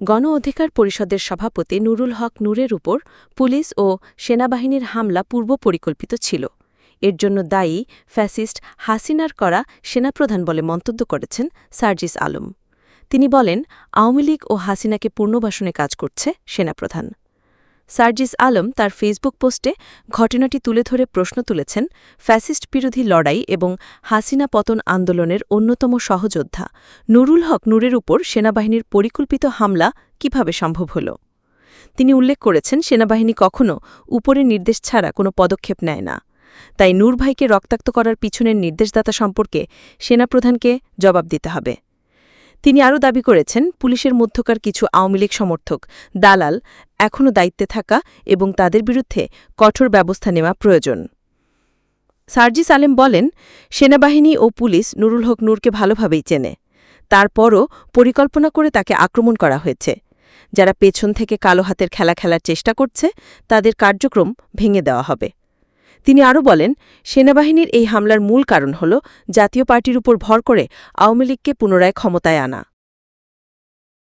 গণ অধিকার পরিষদের সভাপতি নুরুল হক নূরের উপর পুলিশ ও সেনাবাহিনীর হামলা পূর্ব পরিকল্পিত ছিল। এর জন্য দায়ী ফ্যাসিস্ট হাসিনার করা সেনাপ্রধান বলে মন্তব্য করেছেন সার্জিস আলম। তিনি বলেন, আওয়ামী লীগ ও হাসিনাকে পূর্ণবাসনে কাজ করছে সেনাপ্রধান। সার্জিস আলম তার ফেসবুক পোস্টে ঘটনাটি তুলে ধরে প্রশ্ন তুলেছেন ফ্যাসিস্ট বিরোধী লড়াই এবং হাসিনা পতন আন্দোলনের অন্যতম সহযোদ্ধা। নুরুল হক নূরের উপর সেনাবাহিনীর পরিকল্পিত হামলা কীভাবে সম্ভব হল? তিনি উল্লেখ করেছেন, সেনাবাহিনী কখনও উপরের নির্দেশ ছাড়া কোনো পদক্ষেপ নেয় না। তাই নূর ভাইকে রক্তাক্ত করার পিছনের নির্দেশদাতা সম্পর্কে সেনাপ্রধানকে জবাব দিতে হবে। তিনি আরও দাবি করেছেন, পুলিশের মধ্যকার কিছু আওয়ামী লীগ সমর্থক, দালাল, এখনও দায়িত্বে থাকা এবং তাদের বিরুদ্ধে কঠোর ব্যবস্থা নেওয়া প্রয়োজন। সার্জিস আলেম বলেন, সেনাবাহিনী ও পুলিশ নুরুল হক নূরকে ভালোভাবেই চেনে। তারপরও পরিকল্পনা করে তাকে আক্রমণ করা হয়েছে। যারা পেছন থেকে কালো হাতের খেলা খেলার চেষ্টা করছে, তাদের কার্যক্রম ভেঙে দেওয়া হবে। তিনি আরও বলেন, সেনাবাহিনীর এই হামলার মূল কারণ হল জাতীয় পার্টির উপর ভর করে আওয়ামী লীগকে পুনরায় ক্ষমতায় আনা।